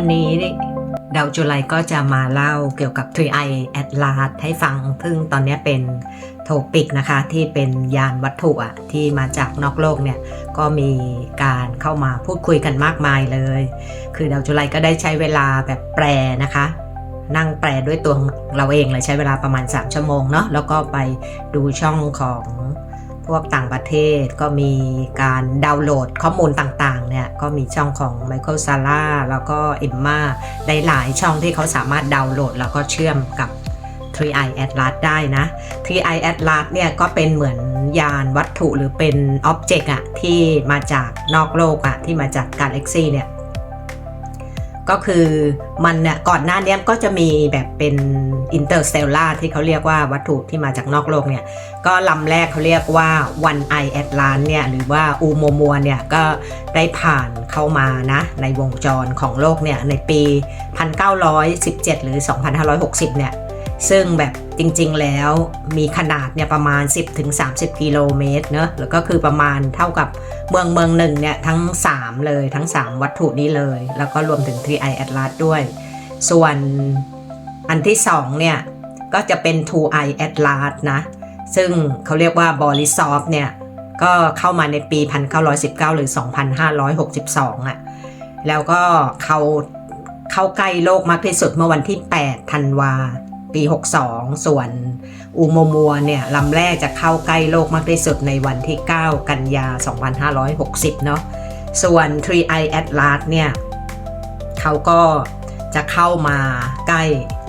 วันนี้ดาวจุไลก็จะมาเล่าเกี่ยวกับ 3i Atlas ให้ฟังซึ่งตอนนี้เป็นโทปิกนะคะที่เป็นยานวัตถุอะที่มาจากนอกโลกเนี่ยก็มีการเข้ามาพูดคุยกันมากมายเลย คือดาวจุไลก็ได้ใช้เวลาแบบแปลนะคะ นั่งแปลด้วยตัวเราเองเลยใช้เวลาประมาณ 3 ชั่วโมงเนาะแล้วก็ไปดูช่องของพวกต่างประเทศก็มีการดาวน์โหลดข้อมูลต่างๆ ก็มีช่องของ Michael Sala แล้วก็ Emma ได้หลายช่องที่เขาสามารถดาวน์โหลด แล้วก็เชื่อมกับ 3i Atlas ได้นะ 3i Atlas เนี่ยก็เป็นเหมือนยานวัตถุหรือเป็นอ็อบเจกต์อะที่มาจากนอกโลกอะที่มาจากกาแล็กซีเนี่ย ก็คือมันเนี่ยก่อนหน้านี้ก็จะมีแบบเป็นอินเตอร์สเตลล่าที่เขาเรียกว่าวัตถุที่มาจากนอกโลกเนี่ย ก็ลำแรกเขาเรียกว่า One Eye Atlas เนี่ยหรือว่าอูโมมัวเนี่ยก็ได้ผ่านเข้ามานะในวงจรของโลกเนี่ยในปี 1917 หรือ 2560 เนี่ย ซึ่งแบบจริงๆแล้วมีขนาดเนี่ยประมาณ 10-30 กิโลเมตรเนอะแล้วก็คือประมาณเท่ากับเมืองเมืองหนึ่งเนี่ยทั้ง 3 เลยทั้ง 3 วัตถุนี้เลย แล้วก็รวมถึง 3i Atlas ด้วย ส่วนอันที่ 2 เนี่ย ก็จะเป็น 2i Atlas นะ ซึ่งเขาเรียกว่าบริซอฟเนี่ย ก็เข้ามาในปี 1919 หรือ 2562 อะ แล้วก็เขาเข้าใกล้โลกมากที่สุดเมื่อวันที่ 8 ธันวา ปี 62 ส่วนอูโมมัวเนี่ยลำแรกจะเข้าใกล้โลกมากที่สุดในวันที่ 9 กันยา 2560 เนาะส่วน 3i Atlas เนี่ยเขาก็จะเข้ามาใกล้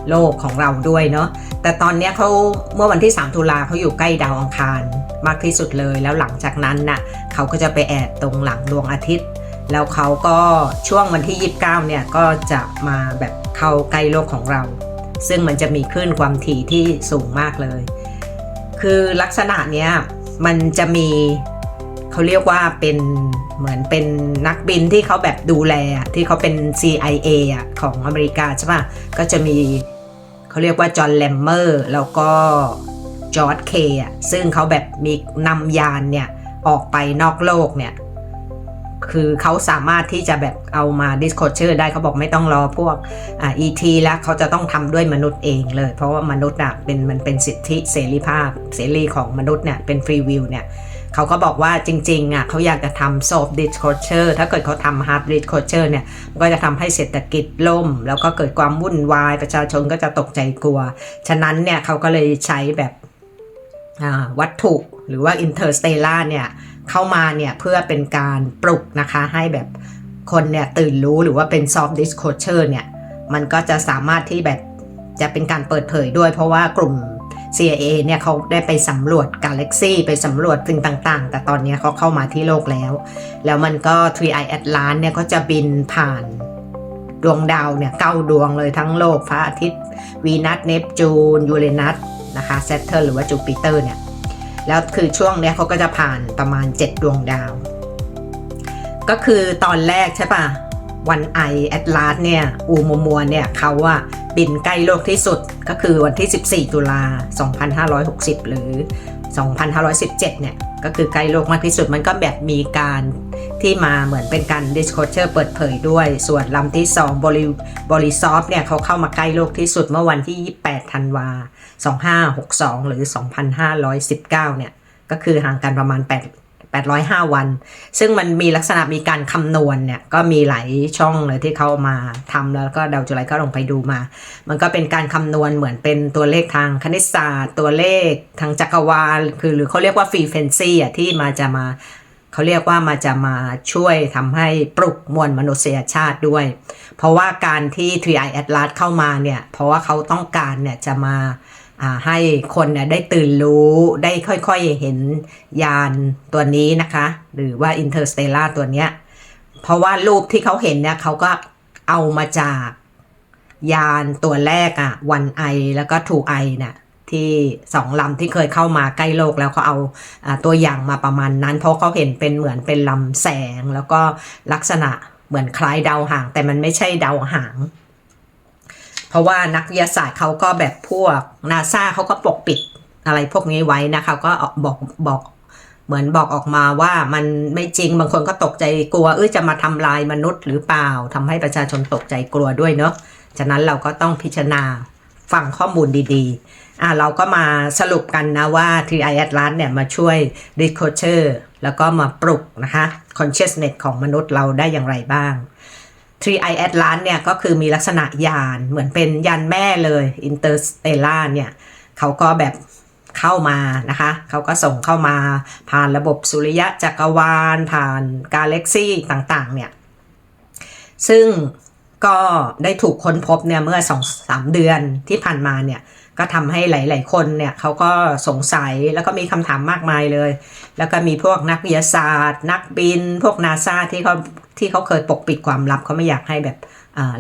โลกของเราด้วยเนาะแต่ตอนนี้เขาเมื่อวันที่ 3 ตุลาเขาอยู่ใกล้ดาวอังคารมากที่สุดเลย แล้วหลังจากนั้นน่ะเขาก็จะไปแอบตรงหลังดวงอาทิตย์ แล้วเขาก็ช่วงวันที่ 29 เนี่ยก็จะมาแบบเข้าใกล้โลกของเรา ซึ่งมันจะมีคลื่นความถี่ที่สูงมากเลย คือลักษณะเนี้ยมันจะมีเขาเรียกว่าเป็นเหมือนเป็นนักบินที่เขาแบบดูแลที่เขาเป็น CIA อะของอเมริกาใช่ปะก็จะมีเขาเรียกว่าจอห์นแลมเมอร์แล้วก็จอร์ดเคอะซึ่งเขาแบบมีนำยานเนี่ยออกไปนอกโลกเนี่ย คือเขาสามารถที่จะแบบเอามา disclosure ได้เขาบอกไม่ต้องรอพวกอ่า ET แล้วเขาจะต้องทำด้วยมนุษย์เองเลย เพราะว่ามนุษย์อะเป็นมันเป็นสิทธิเสรีภาพเสรีของมนุษย์เนี่ยเป็น free will เนี่ยเขาก็บอกว่าจริงๆอะเขาอยากจะทำ soft disclosure ถ้าเกิดเขาทำ hard disclosure เนี่ยก็จะทำให้เศรษฐกิจล่ม แล้วก็เกิดความวุ่นวาย ประชาชนก็จะตกใจกลัว ฉะนั้นเนี่ยเขาก็เลยใช้แบบวัตถุหรือว่า interstellar เนี่ย เข้ามาเนี่ยเพื่อเป็นการปลุกนะคะให้แบบคนเนี่ยตื่นรู้หรือว่าเป็น soft disclosure เนี่ยมันก็จะสามารถที่แบบจะเป็นการเปิดเผยด้วยเพราะว่ากลุ่ม CIA เนี่ยเขาได้ไปสำรวจกาแล็กซี่ไปสำรวจสิ่งต่างๆ แต่ตอนนี้เขาเข้ามาที่โลกแล้ว แล้วมันก็ 3i Atlas เนี่ยก็จะบินผ่านดวงดาวเนี่ยเก้าดวงเลยทั้งโลกพระอาทิตย์วีนัสเนปจูนยูเรนัสนะคะเซตเทอร์หรือว่าจูปิเตอร์เนี่ย แล้วคือช่วงเนี้ยเขาก็จะผ่านประมาณ 7 ดวงดาว ก็คือตอนแรกใช่ปะวันไอแอตลาสเนี่ยอูโมมัวเนี่ยเขาอะบินใกล้โลกที่สุดก็คือวันที่ 14 ตุลา 2560 หรือ 2517 เนี่ย ก็คือใกล้โลกมากที่สุดมันก็แบบมีการที่มาเหมือนเป็นการ disclosure เปิดเผยด้วย ส่วนลำที่ 2 บริบริซอฟเนี่ยเขาเข้ามาใกล้โลกที่สุดเมื่อวันที่ 28 ธันวา 2562 หรือ 2519 เนี่ย ก็คือห่างกันประมาณ 8 805 วัน ซึ่งมันมีลักษณะมีการคำนวณเนี่ย ก็มีหลายช่องเลยที่เขามาทำแล้วก็ดาวจุไลก็ลงไปดูมา มันก็เป็นการคำนวณเหมือนเป็นตัวเลขทางคณิตศาสตร์ ตัวเลขทางจักรวาล คือหรือเขาเรียกว่าฟรีเฟนซี่อะที่มาจะมาเขาเรียกว่ามาจะมาช่วยทำให้ปลุกมวลมนุษยชาติด้วย เพราะว่าการที่ 3i Atlas เข้ามาเนี่ย เพราะว่าเขาต้องการเนี่ยจะมา ให้คนเนี่ยได้ตื่นรู้ได้ค่อยๆเห็นยานตัวนี้นะคะ หรือว่า Interstellar ตัวเนี้ยเพราะว่ารูปที่เขาเห็นเนี่ยเขาก็เอามาจากยานตัวแรกอะ One Eye แล้วก็ Two Eye เนี่ยที่สองลำที่เคยเข้ามาใกล้โลกแล้วเขาเอาตัวอย่างมาประมาณนั้น เพราะเขาเห็นเป็นเหมือนเป็นลำแสง แล้วก็ลักษณะเหมือนคล้ายดาวหาง แต่มันไม่ใช่ดาวหาง เพราะว่านักวิทยาศาสตร์เขาก็แบบพวกนาซาเขาก็ปกปิดอะไรพวกนี้ไว้นะคะก็บอกบอกเหมือนบอกออกมาว่ามันไม่จริงบางคนก็ตกใจกลัว เออจะมาทำลายมนุษย์หรือเปล่าทำให้ประชาชนตกใจกลัวด้วยเนาะฉะนั้นเราก็ต้องพิจารณาฟังข้อมูลดีๆอะเราก็มาสรุปกันนะว่า 3i Atlas เนี่ยมาช่วย Decoder แล้วก็มาปลุกนะคะ consciousness ของมนุษย์เราได้อย่างไรบ้าง 3i Atlas เนี่ยก็คือมีลักษณะยานเหมือนเป็นยานแม่เลย Interstellar เนี่ยเขาก็แบบเข้ามานะคะเขาก็ส่งเข้ามาผ่านระบบสุริยะจักรวาล ผ่านกาแล็กซี่ต่างๆเนี่ยซึ่งก็ได้ถูกค้นพบเนี่ยเมื่อสองสามเดือนที่ผ่านมาเนี่ยก็ทำให้หลาย ๆ คนเนี่ยเขาก็สงสัยแล้วก็มีคำถามมากมายเลย แล้วก็มีพวกนักวิทยาศาสตร์ นักบิน พวกนาซาที่เขา ที่เขาเคยปกปิดความลับเขาไม่อยากให้แบบ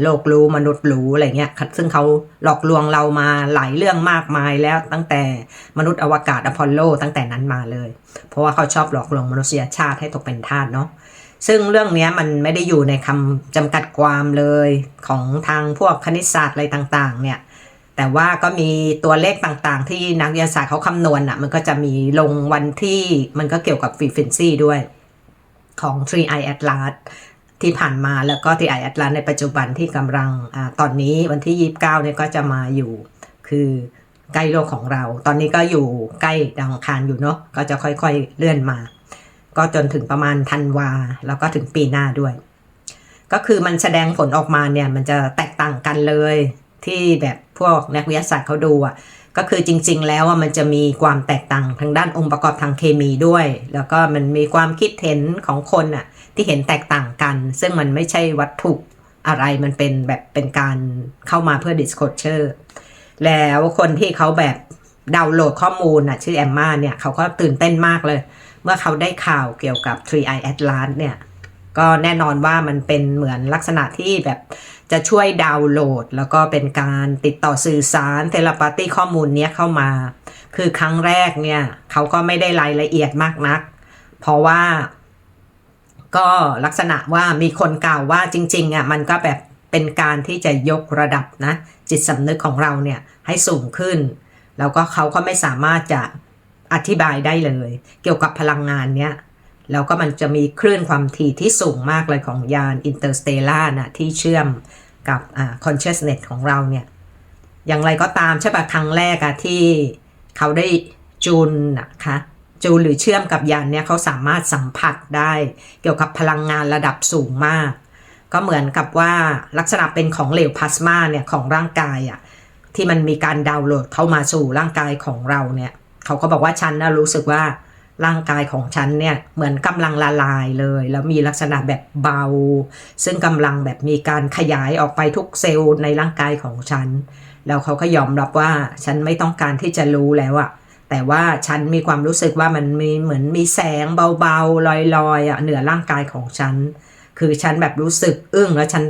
โลกรู้มนุษย์รู้อะไรเงี้ยซึ่งเขาหลอกลวงเรามาหลายเรื่องมากมายแล้วตั้งแต่มนุษย์อวกาศอพอลโล ตั้งแต่นั้นมาเลย เพราะว่าเขาชอบหลอกลวงมนุษยชาติให้ตกเป็นทาสเนาะซึ่งเรื่องนี้มันไม่ได้อยู่ในคำจำกัดความเลยของทางพวกคณิตศาสตร์อะไรต่างๆ เนี่ย แต่ว่าก็มีตัวเลขต่างๆ ที่นักวิทยาศาสตร์เขาคำนวณอะ มันก็จะมีลงวันที่มันก็เกี่ยวกับ frequency ด้วย ของ 3i Atlas ที่ผ่านมาแล้วก็ 3i Atlas ในปัจจุบันที่กำลังอตอนนี้วันที่ 29เนี่ยก็จะมาอยู่ คือใกล้โลกของเรา ตอนนี้ก็อยู่ใกล้ดาวอังคารอยู่เนาะก็จะค่อยๆเลื่อนมา ก็จนถึงประมาณธันวาแล้วก็ถึงปีหน้าด้วย ก็คือมันแสดงผลออกมาเนี่ยมันจะแตกต่างกันเลยที่แบบพวกนักวิทยาศาสตร์เขาดูอะ ก็คือจริง ๆ แล้ว่มันจะมีความแตกต่างทางด้านองค์ประกอบทางเคมีด้วย แล้วก็มันมีความคิดเห็นของคนอะที่เห็นแตกต่างกัน ซึ่งมันไม่ใช่วัตถุอะไรมันเป็นแบบเป็นการเข้ามาเพื่อ disclosure แล้วคนที่เขาแบบดาวน์โหลดข้อมูลนะชื่อแอมมาเนี่ย เขาก็ตื่นเต้นมากเลย เมื่อเขาได้ข่าวเกี่ยวกับ 3i Atlas เนี่ย ก็แน่นอนว่ามันเป็นเหมือนลักษณะที่แบบจะช่วยดาวน์โหลด แล้วก็เป็นการติดต่อสื่อสารเทเลปาตี้ข้อมูลเนี้ยเข้ามา คือครั้งแรกเนี่ยเขาก็ไม่ได้รายละเอียดมากนัก เพราะว่า ก็ลักษณะว่ามีคนกล่าวว่าจริงๆอะมันก็แบบเป็นการที่จะยกระดับนะ จิตสำนึกของเราเนี่ยให้สูงขึ้น แล้วก็เขาก็ไม่สามารถจะอธิบายได้เลย เกี่ยวกับพลังงานเนี้ย แล้วก็มันจะมีคลื่นความถี่ที่สูงมากเลยของยานอินเตอร์สเตลานะที่เชื่อมกับคอ่า consciousness ของเราเนี่ย อย่างไรก็ตามใช่ปะครั้งแรกอะที่เขาได้จูนนะคะจูนหรือเชื่อมกับยานเนี่ยเขาสามารถสัมผัสได้เกี่ยวกับพลังงานระดับสูงมาก ก็เหมือนกับว่าลักษณะเป็นของเหลวพลาสมาเนี่ยของร่างกายอะที่มันมีการดาวน์โหลดเข้ามาสู่ร่างกายของเราเนี่ย เขาก็บอกว่าฉันนะรู้สึกว่า ร่างกายของฉันเนี่ยเหมือนกำลังละลายเลย แล้วมีลักษณะแบบเบา ซึ่งกำลังแบบมีการขยายออกไปทุกเซลล์ในร่างกายของฉัน แล้วเขาก็ยอมรับว่าฉันไม่ต้องการที่จะรู้แล้วอะแต่ว่าฉันมีความรู้สึกว่ามันมีเหมือนมีแสงเบาๆลอยๆอะเหนือร่างกายของฉัน คือฉันแบบรู้สึกอึ้งแล้วฉัน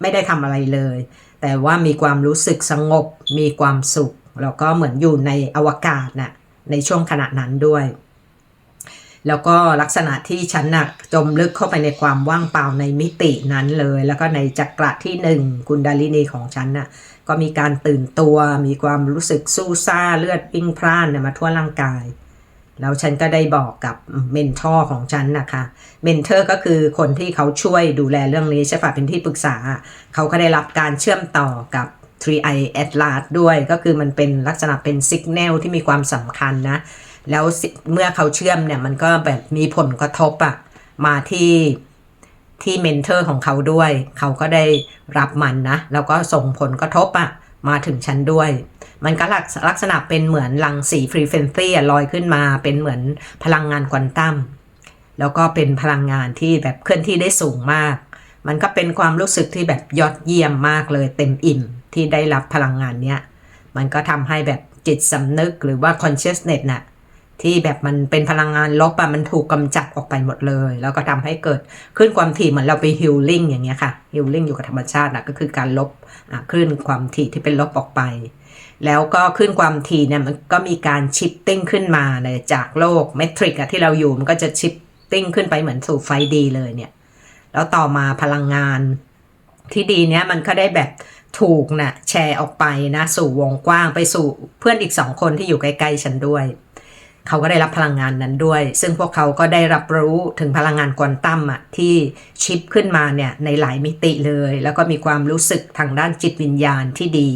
ไม่ได้ทำอะไรเลย แต่ว่ามีความรู้สึกสงบ มีความสุข แล้วก็เหมือนอยู่ในอวกาศน่ะในช่วงขณะนั้นด้วย แล้วก็ลักษณะที่ฉันน่ะจมลึกเข้าไปในความว่างเปล่าในมิตินั้นเลย แล้วก็ในจักระที่หนึ่งกุนดาลินีของฉันน่ะก็มีการตื่นตัว มีความรู้สึกสู้ซ่าเลือดวิ่งพล่านนี่ยมาทั่วร่างกาย แล้วฉันก็ได้บอกกับเมนทอร์ของฉันนะคะเมนเทอร์ก็คือคนที่เขาช่วยดูแลเรื่องนี้ใช่ปะเป็นที่ปรึกษา เขาก็ได้รับการเชื่อมต่อกับ 3i Atlas ด้วยก็คือมันเป็นลักษณะเป็นสัญญาณที่มีความสำคัญนะ แล้วเมื่อเขาเชื่อมเนี่ยมันก็แบบมีผลกระทบอะมาที่ที่เมนเทอร์ของเขาด้วย เขาก็ได้รับมันนะ แล้วก็ส่งผลกระทบอะมาถึงฉันด้วย มันก็ลักษลักษณะเป็นเหมือนรังสีฟรีเฟนซี่ลอยขึ้นมาเป็นเหมือนพลังงานควอนตัมแล้วก็เป็นพลังงานที่แบบเคลื่อนที่ได้สูงมาก มันก็เป็นความรู้สึกที่แบบยอดเยี่ยมมากเลยเต็มอิ่มที่ได้รับพลังงานเนี้ย มันก็ทำให้แบบจิตสำนึกหรือว่า consciousness น่ะ ที่แบบมันเป็นพลังงานลบอะมันถูกกำจัดออกไปหมดเลย แล้วก็ทำให้เกิดขึ้นความถี่เหมือนเราไปฮิลลิ่งอย่างเงี้ยค่ะฮิลลิ่งอยู่กับธรรมชาตินะก็คือการลบอะคลื่นความถี่ที่เป็นลบออกไป แล้วก็ขึ้นความถี่เนี่ยมันก็มีการชิปติ้งขึ้นมาเลยจากโลกเมทริกอะที่เราอยู่มันก็จะชิปติ้งขึ้นไปเหมือนสู่ไฟดีเลยเนี่ย แล้วต่อมาพลังงานที่ดีเนี้ยมันก็ได้แบบถูกนะแชร์ออกไปนะสู่วงกว้างไปสู่เพื่อนอีกสองคนที่อยู่ใกล้ๆฉันด้วย เขาก็ได้รับพลังงานนั้นด้วย ซึ่งพวกเขาก็ได้รับรู้ถึงพลังงานควอนตัมอะที่ชิปขึ้นมาเนี่ยในหลายมิติเลย แล้วก็มีความรู้สึกทางด้านจิตวิญญาณที่ดี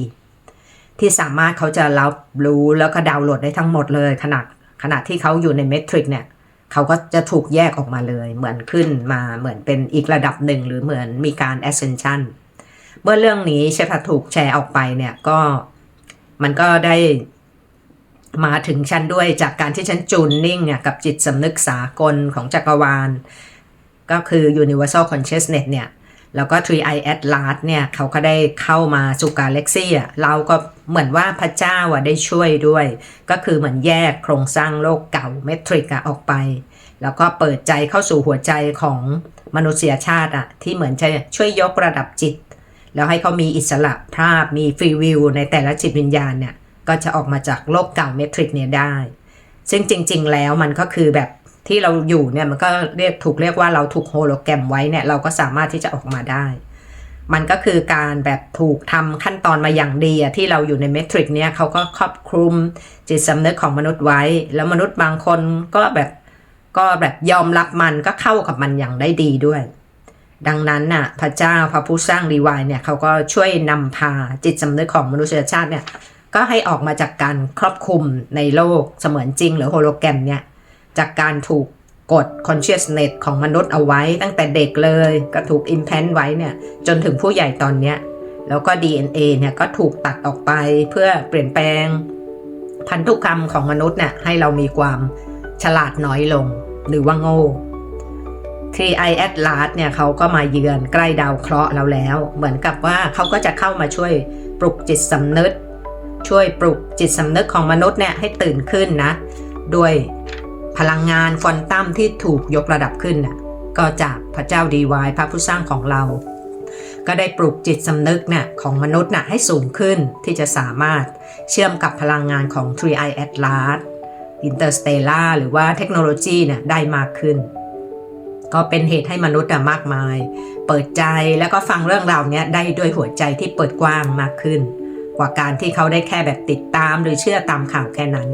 ที่สามารถเขาจะรับรู้แล้วก็ดาวน์โหลดได้ทั้งหมดเลย ขณะขณะที่เขาอยู่ในเมทริกเนี่ยเขาก็จะถูกแยกออกมาเลย เหมือนขึ้นมาเหมือนเป็นอีกระดับหนึ่งหรือเหมือนมีการ ascension เมื่อเรื่องนี้ใช่ปะถูกแชร์ออกไปเนี่ยก็มันก็ได้ มาถึงฉันด้วยจากการที่ฉันจูนนิ่งเนี่ยกับจิตสำนึกสากลของจักรวาล ก็คือ universal consciousness เนี่ย แล้วก็ Three Eye Atlas เนี่ยเขาก็ได้เข้ามาสู่กาแล็กซี่อะเราก็เหมือนว่าพระเจ้าอะได้ช่วยด้วย ก็คือเหมือนแยกโครงสร้างโลกเก่าเมทริกอะออกไป แล้วก็เปิดใจเข้าสู่หัวใจของมนุษยชาติอะที่เหมือนจะช่วยยกระดับจิต แล้วให้เขามีอิสระภาพมีฟรีวิวในแต่ละจิตวิญญาณเนี่ย ก็จะออกมาจากโลกเก่าเมทริกเนี่ยได้ ซึ่งจริง ๆ แล้วมันก็คือแบบที่เราอยู่เนี่ยมันก็เรียกถูกเรียกว่าเราถูกโฮโลแกรมไว้เนี่ยเราก็สามารถที่จะออกมาได้ มันก็คือการแบบถูกทำขั้นตอนมาอย่างดีอะที่เราอยู่ในเมทริกเนี่ยเขาก็ครอบคลุมจิตสำนึกของมนุษย์ไว้ แล้วมนุษย์บางคนก็แบบก็แบบยอมรับมันก็เข้ากับมันอย่างได้ดีด้วย ดังนั้นน่ะพระเจ้าพระผู้สร้างรีวายเนี่ยเขาก็ช่วยนำพาจิตสำนึกของมนุษยชาติเนี่ย ก็ให้ออกมาจากการครอบคลุมในโลกเสมือนจริงหรือโฮโลแกรมเนี่ยจากการถูกกด consciousness ของมนุษย์เอาไว้ตั้งแต่เด็กเลย ก็ถูก implant ไว้เนี่ยจนถึงผู้ใหญ่ตอนเนี้ยแล้วก็ DNA เนี่ยก็ถูกตัดออกไปเพื่อเปลี่ยนแปลง พันธุกรรมของมนุษย์เนี่ยให้เรามีความฉลาดน้อยลงหรือว่าโง่ 3i Atlas เนี่ยเขาก็มาเยือนใกล้ดาวเคราะห์เราแล้ว เหมือนกับว่าเขาก็จะเข้ามาช่วยปลุกจิตสำนึก ช่วยปลุกจิตสำนึกของมนุษย์เนี่ยให้ตื่นขึ้นนะด้วยพลังงานควอนตัมที่ถูกยกระดับขึ้นน่ะก็จากพระเจ้าดีวายพระผู้สร้างของเรา ก็ได้ปลุกจิตสำนึกเนี่ยของมนุษย์น่ะให้สูงขึ้นที่จะสามารถเชื่อมกับพลังงานของ 3i Atlas Interstellar หรือว่าเทคโนโลยีเนี่ยได้มากขึ้น ก็เป็นเหตุให้มนุษย์อะมากมาย เปิดใจแล้วก็ฟังเรื่องราวเนี้ยได้ด้วยหัวใจที่เปิดกว้างมากขึ้น กว่าการที่เขาได้แค่แบบติดตามหรือเชื่อตามข่าวแค่นั้น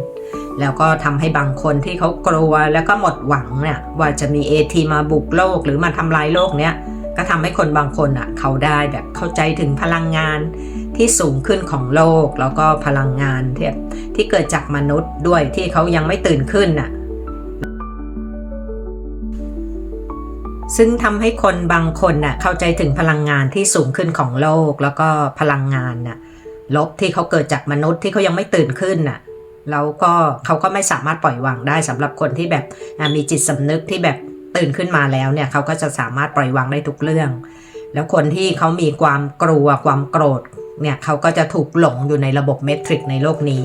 แล้วก็ทำให้บางคนที่เขากลัวแล้วก็หมดหวังเนี่ยว่าจะมีเอทีมาบุกโลกหรือมาทำลายโลกเนี้ยก็ทำให้คนบางคนอะเขาได้แบบเข้าใจถึงพลังงานที่สูงขึ้นของโลกแล้วก็พลังงานที่ที่เกิดจากมนุษย์ด้วยที่เขายังไม่ตื่นขึ้นน่ะซึ่งทำให้คนบางคนน่ะเข้าใจถึงพลังงานที่สูงขึ้นของโลกแล้วก็พลังงานน่ะ ลบที่เขาเกิดจากมนุษย์ที่เขายังไม่ตื่นขึ้นน่ะแล้วก็เขาก็ไม่สามารถปล่อยวางได้สำหรับคนที่แบบมีจิตสำนึกที่แบบตื่นขึ้นมาแล้วเนี่ยเขาก็จะสามารถปล่อยวางได้ทุกเรื่อง แล้วคนที่เขามีความกลัวความโกรธเนี่ยเขาก็จะถูกหลงอยู่ในระบบเมทริกในโลกนี้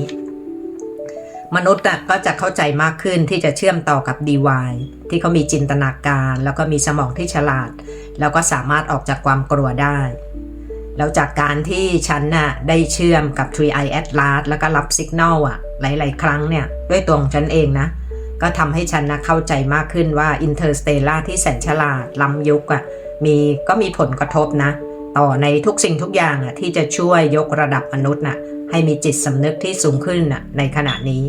มนุษย์ก็จะเข้าใจมากขึ้นที่จะเชื่อมต่อกับ DY ที่เขามีจินตนาการ แล้วก็มีสมองที่ฉลาด แล้วก็สามารถออกจากความกลัวได้ แล้วจากการที่ฉันน่ะได้เชื่อมกับ 3i Atlas แล้วก็รับสัญญาณอะ หลาย ๆ ครั้งเนี่ย ด้วยตัวของฉันเองนะ ก็ทำให้ฉันนะเข้าใจมากขึ้นว่า Interstellar ที่แสนฉลาดล้ำยุคอะมีก็มีผลกระทบนะ ต่อในทุกสิ่งทุกอย่างอะที่จะช่วยยกระดับมนุษย์น่ะให้มีจิตสำนึกที่สูงขึ้นน่ะในขณะนี้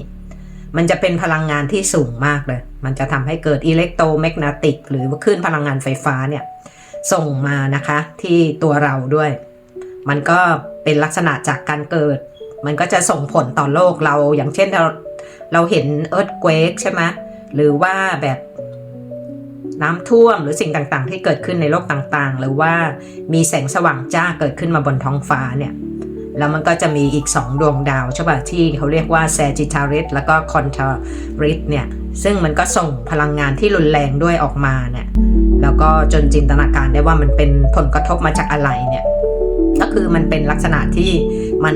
มันจะเป็นพลังงานที่สูงมากเลย มันจะทำให้เกิดอิเล็กโทรแมกเนติก หรือคลื่นพลังงานไฟฟ้าเนี่ยส่งมานะคะที่ตัวเราด้วย มันก็เป็นลักษณะจากการเกิด มันก็จะส่งผลต่อโลกเราอย่างเช่นเราเราเห็นเอิร์ธเควกใช่ไหมหรือว่าแบบน้ำท่วมหรือสิ่งต่างๆ ที่เกิดขึ้นในโลกต่างๆ หรือว่ามีแสงสว่างจ้าเกิดขึ้นมาบนท้องฟ้าเนี่ยแล้วมันก็จะมีอีก 2 ดวงดาวใช่ป่ะที่เขาเรียกว่าแซจิทาริสแล้วก็คอนทาริสเนี่ย ซึ่งมันก็ส่งพลังงานที่รุนแรงด้วยออกมาเนี่ย แล้วก็จนจินตนาการได้ว่ามันเป็นผลกระทบมาจากอะไรเนี่ย ก็คือมันเป็นลักษณะที่มัน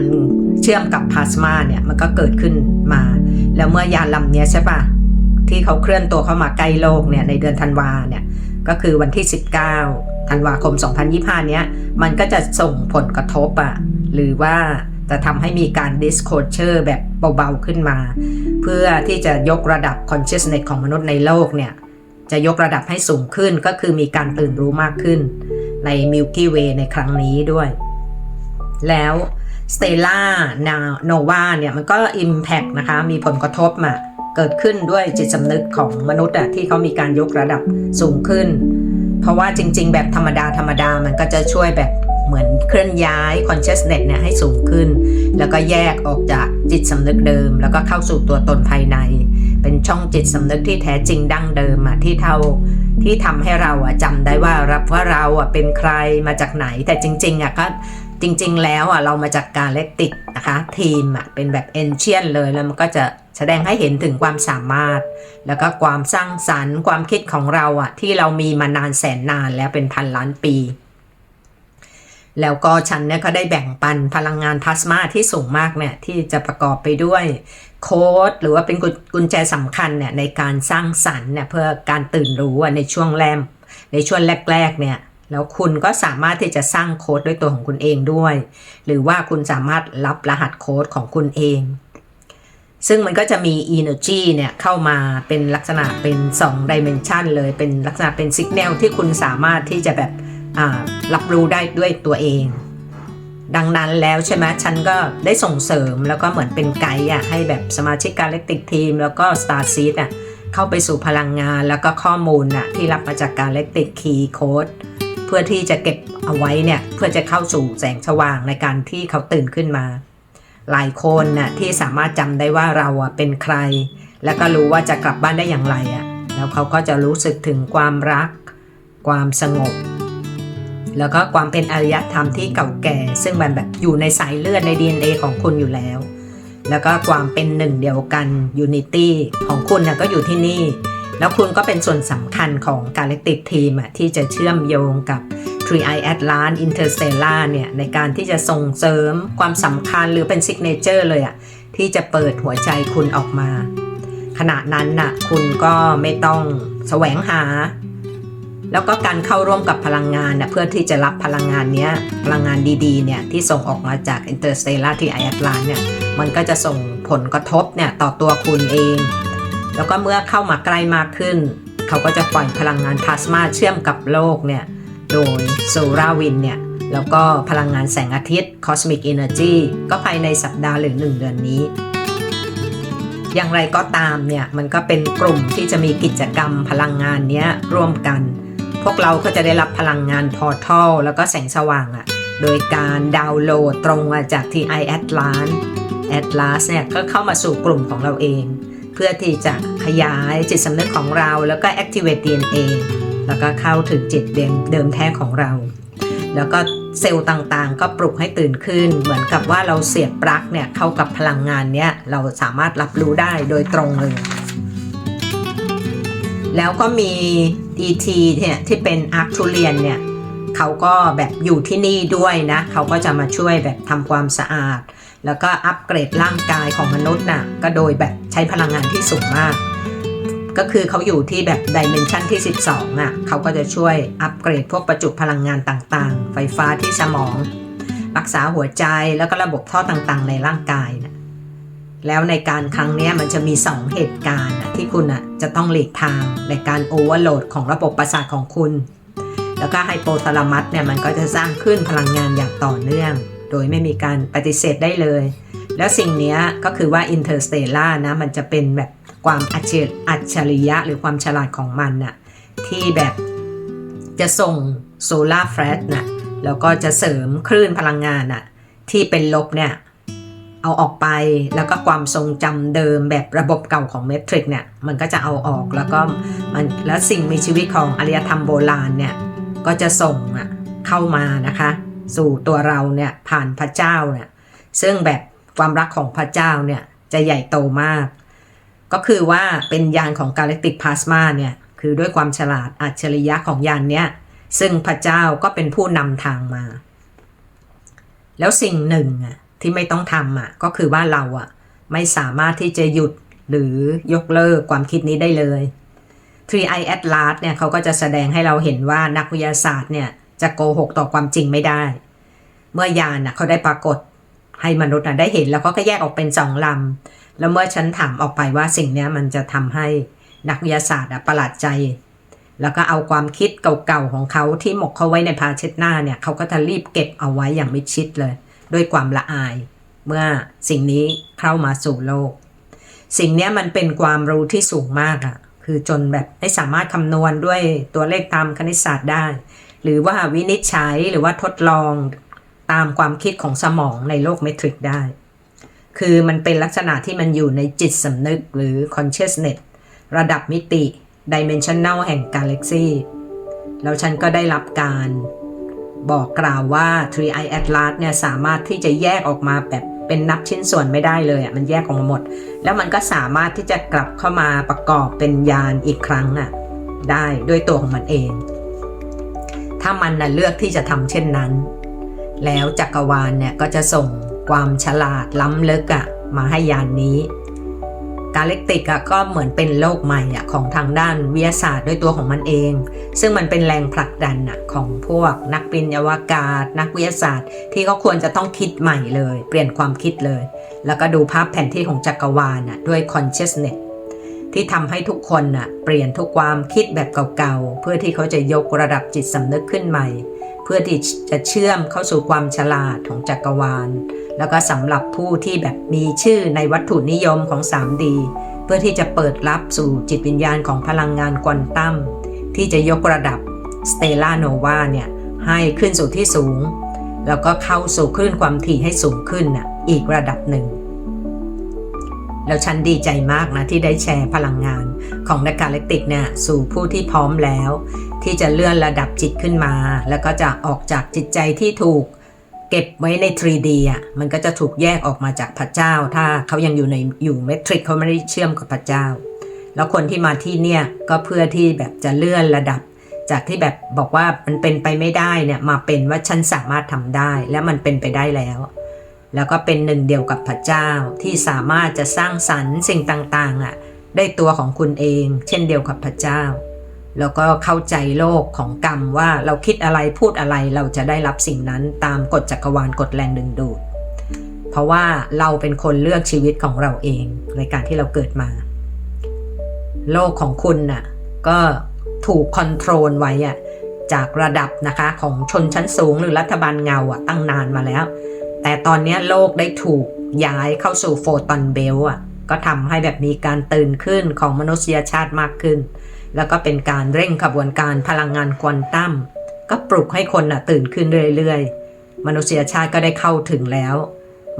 เชื่อมกับพลาสมาเนี่ยมันก็เกิดขึ้นมา แล้วเมื่อยานลำเนี้ยใช่ปะที่เขาเคลื่อนตัวเข้ามาใกล้โลกเนี่ยในเดือนธันวาเนี่ยก็คือวันที่ 19ธันวาคม 2025เนี้ยมันก็จะส่งผลกระทบอะหรือว่าจะทำให้มีการ disclosure แบบเบาๆขึ้นมา เพื่อที่จะยกระดับ consciousness ของมนุษย์ในโลกเนี่ยจะยกระดับให้สูงขึ้นก็คือมีการตื่นรู้มากขึ้น ใน Milky Way ในครั้งนี้ด้วย แล้ว Stella Nova เนี่ยมันก็ Impact นะคะ มีผลกระทบมาเกิดขึ้นด้วยจิตสำนึกของมนุษย์อะที่เขามีการยกระดับสูงขึ้น เพราะว่าจริง ๆ แบบธรรมดาธรรมดามันก็จะช่วยแบบเหมือนเคลื่อนย้าย consciousness เนี่ยให้สูงขึ้น แล้วก็แยกออกจากจิตสำนึกเดิม แล้วก็เข้าสู่ตัวตนภายใน เป็นช่องจิตสำนึกที่แท้จริงดั้งเดิมอะที่เท่าที่ทำให้เราอะจำได้ว่ารับว่าเราอะเป็นใครมาจากไหนแต่จริงๆอะก็ จริงๆ แล้วอะเรามาจากการเล็กติกนะคะ ทีมอะเป็นแบบเอนเชียนเลยแล้วมันก็จะแสดงให้เห็นถึงความสามารถ แล้วก็ความสร้างสรรค์ ความคิดของเราอะที่เรามีมานานแสนนานแล้วเป็นพันล้านปี แล้วก็ฉันเนี่ยก็ได้แบ่งปันพลังงานพลาสมาที่สูงมากเนี่ยที่จะประกอบไปด้วยโค้ดหรือว่าเป็นกุญแจสำคัญเนี่ยในการสร้างสรรค์เนี่ยเพื่อการตื่นรู้อะในช่วงแรมในช่วงแรกๆเนี่ย แล้วคุณก็สามารถที่จะสร้างโค้ดด้วยตัวของคุณเองด้วย หรือว่าคุณสามารถรับรหัสโค้ดของคุณเอง ซึ่งมันก็จะมี energy เนี่ยเข้ามาเป็นลักษณะเป็น 2 dimension เลยเป็นลักษณะเป็น signal ที่คุณสามารถที่จะแบบอ่ารับรู้ได้ด้วยตัวเอง ดังนั้นแล้วใช่ไหมฉันก็ได้ส่งเสริมแล้วก็เหมือนเป็นไกด์อะให้แบบสมาชิกการเล็กติกทีม แล้วก็ Star Seed อะเข้าไปสู่พลังงานแล้วก็ข้อมูลอะที่รับมาจากการเล็กติกคีย์โค้ด เพื่อที่จะเก็บเอาไว้เนี่ยเพื่อจะเข้าสู่แสงสว่างในการที่เขาตื่นขึ้นมา หลายคนน่ะที่สามารถจำได้ว่าเราอะเป็นใคร แล้วก็รู้ว่าจะกลับบ้านได้อย่างไรอะแล้วเขาก็จะรู้สึกถึงความรัก ความสงบ แล้วก็ความเป็นอารยธรรมที่เก่าแก่ ซึ่งมันแบบอยู่ในสายเลือดใน DNA ของคุณอยู่แล้ว แล้วก็ความเป็นหนึ่งเดียวกัน Unity ของคุณน่ะก็อยู่ที่นี่ แล้วคุณก็เป็นส่วนสำคัญของ Galactic Team ที่จะเชื่อมโยงกับ Tree y Atlas Interstellar เนี่ยในการที่จะส่งเสริมความสำคัญหรือเป็น Signature เลยอะที่จะเปิดหัวใจคุณออกมา ขณะนั้นน่ะคุณก็ไม่ต้องแสวงหา แล้วก็การเข้าร่วมกับพลังงานนะเพื่อที่จะรับพลังงานเนี้ยพลังงานดีๆเนี่ยที่ส่งออกมาจาก Interstellar ที่ i อ t l a n เนี่ยมันก็จะส่งผลกระทบเนี่ยต่อตัวคุณเอง แล้วก็เมื่อเข้ามาใกล้มากขึ้น เขาก็จะปล่อยพลังงานพลาสมาเชื่อมกับโลกเนี่ยโดยโซลาวินเนี่ยแล้วก็พลังงานแสงอาทิตย์ Cosmic Energy ก็ภายในสัปดาห์หรือ 1 เดือนนี้ อย่างไรก็ตามเนี่ยมันก็เป็นกลุ่มที่จะมีกิจกรรมพลังงานเนี้ยร่วมกัน พวกเราก็จะได้รับพลังงานพอร์ทัลแล้วก็แสงสว่างอะ่ะโดยการดาวน์โหลดตรงมาจาก TI Atlas Atlas เนี่ยก็เข้ามาสู่กลุ่มของเราเอง พื่อที่จะขยายจิตสำนึกของเรา แล้วก็ activate DNA แล้วก็เข้าถึงจิตเดิมเดิมแท้ของเรา แล้วก็เซลล์ต่างๆ ก็ปลุกให้ตื่นขึ้น เหมือนกับว่าเราเสียบปลั๊กเนี่ยเข้ากับพลังงานเนี้ยเราสามารถรับรู้ได้โดยตรงเลยแล้วก็มี DT เนี่ยที่เป็นอาร์คทูเรียนเนี่ยเขาก็แบบอยู่ที่นี่ด้วยนะ เขาก็จะมาช่วยแบบทำความสะอาด แล้วก็อัปเกรดร่างกายของมนุษย์น่ะก็โดยแบบใช้พลังงานที่สูงมาก ก็คือเขาอยู่ที่แบบดิเมนชันที่ 12อะเขาก็จะช่วยอัปเกรดพวกประจุพลังงานต่างๆ ไฟฟ้าที่สมอง รักษาหัวใจแล้วก็ระบบท่อต่างๆ ในร่างกายนะแล้วในการครั้งนี้มันจะมี 2 เหตุการณ์ที่คุณอะจะต้องหลีกทางในการโอเวอร์โหลดของระบบประสาทของคุณ แล้วก็ไฮโปทาลามัสเนี่ยมันก็จะสร้างขึ้นพลังงานอย่างต่อเนื่อง โดยไม่มีการปฏิเสธได้เลย แล้วสิ่งนี้ก็คือว่า Interstellar นะมันจะเป็นแบบความอัจฉริยะหรือความฉลาดของมันน่ะที่แบบจะส่งโซลาร์แฟลชน่ะแล้วก็จะเสริมคลื่นพลังงานน่ะที่เป็นลบเนี่ยเอาออกไปแล้วก็ความทรงจำเดิมแบบระบบเก่าของเมทริกเนี่ยมันก็จะเอาออกแล้วก็มันแล้วสิ่งมีชีวิตของอารยธรรมโบราณเนี่ยก็จะส่งเข้ามานะคะ สู่ตัวเราเนี่ยผ่านพระเจ้าเนี่ยซึ่งแบบความรักของพระเจ้าเนี่ยจะใหญ่โตมาก ก็คือว่าเป็นยานของ Galactic Plasma เนี่ยคือด้วยความฉลาดอัจฉริยะของยานเนี้ยซึ่งพระเจ้าก็เป็นผู้นำทางมา แล้วสิ่งหนึ่งอะที่ไม่ต้องทำอะก็คือว่าเราอะไม่สามารถที่จะหยุดหรือยกเลิกความคิดนี้ได้เลย Tree Eye Atlas เนี่ยเขาก็จะแสดงให้เราเห็นว่านักวิทยาศาสตร์เนี่ย จะโกหกต่อความจริงไม่ได้ เมื่อยานน่ะเขาได้ปรากฏให้มนุษย์น่ะได้เห็นแล้วก็ก็แยกออกเป็นสองลำ แล้วเมื่อฉันถามออกไปว่าสิ่งนี้มันจะทำให้นักวิทยาศาสตร์ประหลาดใจ แล้วก็เอาความคิดเก่าๆของเขาที่หมกเขาไว้ในภาเช็ดหน้าเนี่ยเขาก็จะรีบเก็บเอาไว้อย่างมิดชิดเลย ด้วยความละอาย เมื่อสิ่งนี้เข้ามาสู่โลก สิ่งนี้มันเป็นความรู้ที่สูงมากอะคือจนแบบไม่สามารถคำนวณด้วยตัวเลขตามคณิตศาสตร์ได้ หรือว่าวินิจฉัยหรือว่าทดลองตามความคิดของสมองในโลกเมทริกได้ คือมันเป็นลักษณะที่มันอยู่ในจิตสำนึกหรือ consciousness ระดับมิติ dimensional แห่ง galaxy แล้วฉันก็ได้รับการบอกกล่าวว่า Tree Eye Atlas เนี่ยสามารถที่จะแยกออกมาแบบเป็นนับชิ้นส่วนไม่ได้เลยอะมันแยกออกมาหมด แล้วมันก็สามารถที่จะกลับเข้ามาประกอบเป็นยานอีกครั้งอะได้ด้วยตัวของมันเอง ถ้ามันน่ะเลือกที่จะทำเช่นนั้น แล้วจักรวาลเนี่ยก็จะส่งความฉลาดล้ำลึกอะมาให้ยานนี้ กาเล็กติกอะก็เหมือนเป็นโลกใหม่อะของทางด้านวิทยาศาสตร์ด้วยตัวของมันเอง ซึ่งมันเป็นแรงผลักดันอะของพวกนักบินอวกาศ นักวิทยาศาสตร์ ที่เขาควรจะต้องคิดใหม่เลย เปลี่ยนความคิดเลย แล้วก็ดูภาพแผนที่ของจักรวาลอะด้วย consciousness ที่ทำให้ทุกคนอะเปลี่ยนทุกความคิดแบบเก่าๆ เพื่อที่เขาจะยกระดับจิตสำนึกขึ้นใหม่ เพื่อที่จะเชื่อมเข้าสู่ความฉลาดของจักรวาล แล้วก็สำหรับผู้ที่แบบมีชื่อในวัตถุนิยมของ 3D เพื่อที่จะเปิดรับสู่จิตวิญญาณของพลังงานควอนตัมที่จะยกระดับสเตล a โนวาเนี่ยให้ขึ้นสู่ที่สูง แล้วก็เข้าสู่คลื่นความถี่ให้สูงขึ้นน่ะอีกระดับหนึ่ง แล้วฉันดีใจมากนะที่ได้แชร์พลังงานของนักการเล็กติกเนี่ยสู่ผู้ที่พร้อมแล้ว ที่จะเลื่อนระดับจิตขึ้นมา แล้วก็จะออกจากจิตใจที่ถูกเก็บไว้ใน 3D อะมันก็จะถูกแยกออกมาจากพระเจ้า ถ้าเขายังอยู่ในอยู่เมทริกเขาไม่ได้เชื่อมกับพระเจ้า แล้วคนที่มาที่เนี่ยก็เพื่อที่แบบจะเลื่อนระดับ จากที่แบบบอกว่ามันเป็นไปไม่ได้เนี่ยมาเป็นว่าฉันสามารถทำได้และมันเป็นไปได้แล้ว แล้วก็เป็นหนึ่งเดียวกับพระเจ้าที่สามารถจะสร้างสรรค์สิ่งต่างๆอะได้ตัวของคุณเอง เช่นเดียวกับพระเจ้า แล้วก็เข้าใจโลกของกรรมว่าเราคิดอะไรพูดอะไรเราจะได้รับสิ่งนั้นตามกฎจักรวาลกฎแรงดึงดูด เพราะว่าเราเป็นคนเลือกชีวิตของเราเองในการที่เราเกิดมา โลกของคุณน่ะก็ถูกคอนโทรลไว้อะจากระดับนะคะของชนชั้นสูงหรือรัฐบาลเงาอะตั้งนานมาแล้ว แต่ตอนนี้โลกได้ถูกย้ายเข้าสู่โฟตอนเบลอะก็ทำให้แบบมีการตื่นขึ้นของมนุษยชาติมากขึ้น แล้วก็เป็นการเร่งขบวนการพลังงานควอนตัมก็ปลุกให้คนน่ะตื่นขึ้นเรื่อยๆ มนุษยชาติก็ได้เข้าถึงแล้ว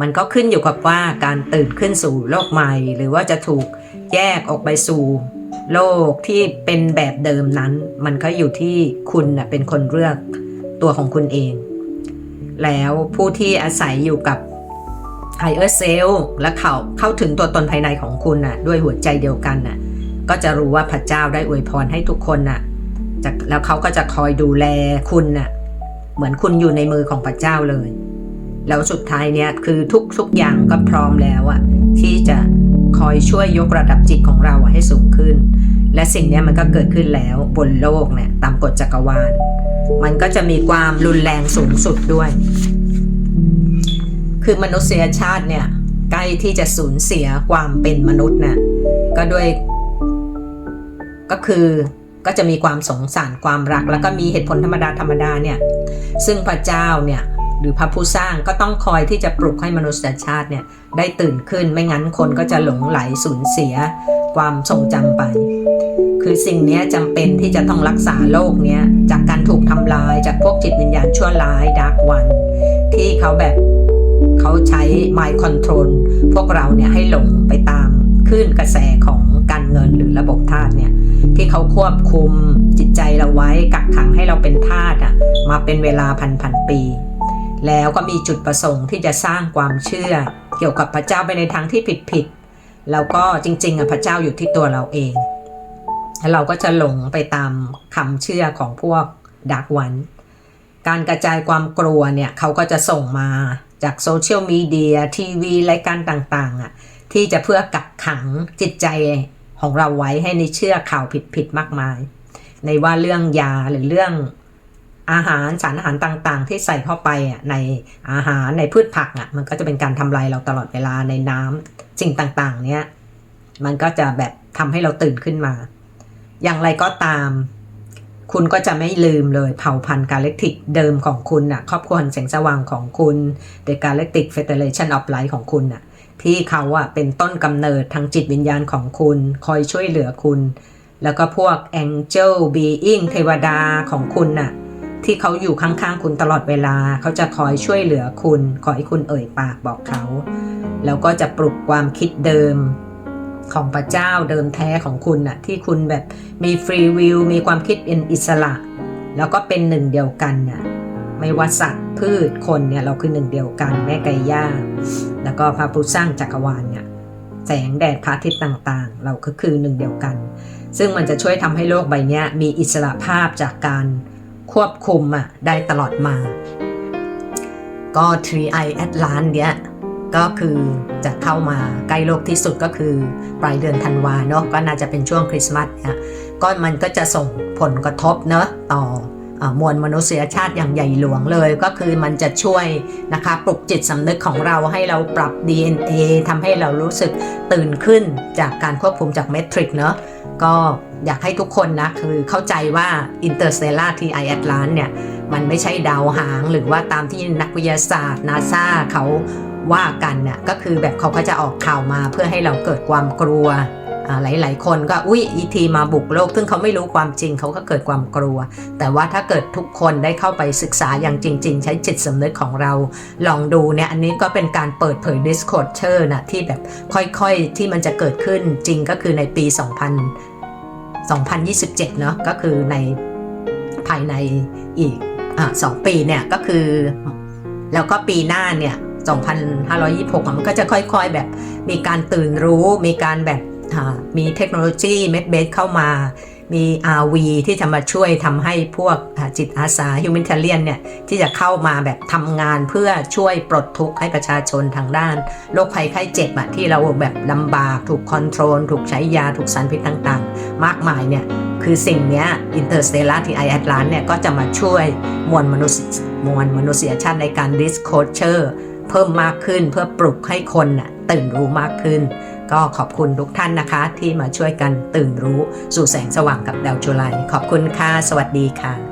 มันก็ขึ้นอยู่กับว่าการตื่นขึ้นสู่โลกใหม่ หรือว่าจะถูกแยกออกไปสู่โลกที่เป็นแบบเดิมนั้น มันก็อยู่ที่คุณเป็นคนเลือกตัวของคุณเอง แล้วผู้ที่อาศัยอยู่กับ higher self และเขาเข้าถึงตัวตนภายในของคุณน่ะด้วยหัวใจเดียวกันน่ะก็จะรู้ว่าพระเจ้าได้อวยพรให้ทุกคนน่ะจะแล้วเขาก็จะคอยดูแลคุณน่ะเหมือนคุณอยู่ในมือของพระเจ้าเลย แล้วสุดท้ายเนี่ยคือทุกทุกอย่างก็พร้อมแล้วอะที่จะคอยช่วยยกระดับจิตของเราให้สูงขึ้น และสิ่งนี้มันก็เกิดขึ้นแล้วบนโลกเนี่ยตามกฎจักรวาล มันก็จะมีความรุนแรงสูงสุดด้วย คือมนุษยชาติเนี่ย ใกล้ที่จะสูญเสียความเป็นมนุษย์น่ะก็ด้วย ก็คือก็จะมีความสงสารความรัก แล้วก็มีเหตุผลธรรมดาธรรมดาเนี่ย ซึ่งพระเจ้าเนี่ยหรือพระผู้สร้างก็ต้องคอยที่จะปลุกให้มนุษยชาติเนี่ยได้ตื่นขึ้นไม่งั้นคนก็จะหลงไหลสูญเสียความทรงจำไป คือสิ่งนี้จำเป็นที่จะต้องรักษาโลกนี้จากการถูกทำลายจากพวกจิตวิญญาณชั่วร้ายดาร์กวัน ที่เขาแบบเขาใช้ mind control พวกเราเนี่ยให้หลงไปตามคลื่นกระแสของการเงินหรือระบบธาตุเนี่ยที่เขาควบคุมจิตใจเราไว้กักขังให้เราเป็นทาสอะมาเป็นเวลาพันพันปี แล้วก็มีจุดประสงค์ที่จะสร้างความเชื่อ เกี่ยวกับพระเจ้าไปในทางที่ผิดผิดๆแล้วก็จริงๆอะพระเจ้าอยู่ที่ตัวเราเอง แล้วเราก็จะหลงไปตามคำเชื่อของพวกดักวัน การกระจายความกลัวเนี่ยเขาก็จะส่งมาจากโซเชียลมีเดียทีวีรายการต่างๆอะที่จะเพื่อกักขังจิตใจของเราไว้ให้ในเชื่อข่าวผิดๆมากมาย ในว่าเรื่องยาหรือเรื่องอาหารสารอาหารต่างๆ ที่ใส่เข้าไปอะในอาหารในพืชผักอะมันก็จะเป็นการทำลายเราตลอดเวลาในน้ำสิ่งต่างๆ เนี้ยมันก็จะแบบทำให้เราตื่นขึ้นมา อย่างไรก็ตาม คุณก็จะไม่ลืมเลยเผ่าพันธุ์กาเล็กติกเดิมของคุณน่ะครอบครัวแสงสว่างของคุณ The Galactic Federation of Light ของคุณน่ะที่เขาอะเป็นต้นกำเนิดทางจิตวิญญาณของคุณ คอยช่วยเหลือคุณ แล้วก็พวก Angel Being เทวดาของคุณน่ะที่เขาอยู่ข้างๆคุณตลอดเวลา เขาจะคอยช่วยเหลือคุณ ขอให้คุณเอ่ยปากบอกเขา แล้วก็จะปลุกความคิดเดิม ของพระเจ้าเดิมแท้ของคุณน่ะที่คุณแบบมีฟรีวิลมีความคิดเป็นอิสระ แล้วก็เป็นหนึ่งเดียวกันน่ะไม่ว่าสัตว์พืชคนเนี่ยเราคือหนึ่งเดียวกันแม่ไก่ย่าแล้วก็พระผู้สร้างจักรวาลเนี่ยแสงแดดพระอาทิตย์ต่างๆ เราก็คือหนึ่งเดียวกัน ซึ่งมันจะช่วยทำให้โลกใบนี้มีอิสระภาพจากการควบคุมอะได้ตลอดมา ก็ 3i Atlas เนี่ย ก็คือจะเข้ามาใกล้โลกที่สุดก็คือปลายเดือนธันวาเนาะก็น่าจะเป็นช่วงคริสต์มาสเนี่ยก็มันก็จะส่งผลกระทบเนาะต่ออมวลมนุษยชาติอย่างใหญ่หลวงเลยก็คือมันจะช่วยนะคะปลุกจิตสำนึกของเราให้เราปรับ DNA ทำให้เรารู้สึกตื่นขึ้นจากการควบคุมจากเมทริกเนาะก็อยากให้ทุกคนนะคือเข้าใจว่า Interstellar TI Atlas เนี่ย มันไม่ใช่ดาวหางหรือว่าตามที่นักวิทยาศาสตร์นาซาเขา ว่ากันน่ะก็คือแบบเขาก็จะออกข่าวมาเพื่อให้เราเกิดความกลัวอ่าหลาย ๆ คนก็อุ้ยอีทีมาบุกโลก ซึ่งเขาไม่รู้ความจริงเขาก็เกิดความกลัว แต่ว่าถ้าเกิดทุกคนได้เข้าไปศึกษาอย่างจริง ๆ ใช้จิตสำนึกของเรา ลองดูเนี่ย อันนี้ก็เป็นการเปิดเผย disclosure นะที่แบบค่อย ๆ ที่มันจะเกิดขึ้นจริงก็คือในปี 2000 2027 เนาะก็คือในภายในอีกอ่าสองปีเนี่ยก็คือ แล้วก็ปีหน้าเนี่ย 2,526 มันก็จะค่อยๆแบบมีการตื่นรู้ มีการแบบมีเทคโนโลยีเม็ดเบสเข้ามา มี RV ที่จะมาช่วยทำให้พวกจิตอาสา humanitarian เนี่ยที่จะเข้ามาแบบทำงานเพื่อช่วยปลดทุกข์ให้ประชาชนทางด้านโรคภัยไข้เจ็บอะที่เราแบบลำบากถูกคอนโทรล ถูกใช้ยาถูกสารพิษต่างๆ มากมายเนี่ยคือสิ่งนี้ย Interstellar TI Atlas เนี่ยก็จะมาช่วยมวลมนุษย์มวลมนุษยชาติในการ disclosure เพิ่มมากขึ้นเพื่อปลุกให้คนน่ะตื่นรู้มากขึ้น ก็ขอบคุณทุกท่านนะคะ ที่มาช่วยกันตื่นรู้สู่แสงสว่างกับดาวจุลัยขอบคุณค่ะ สวัสดีค่ะ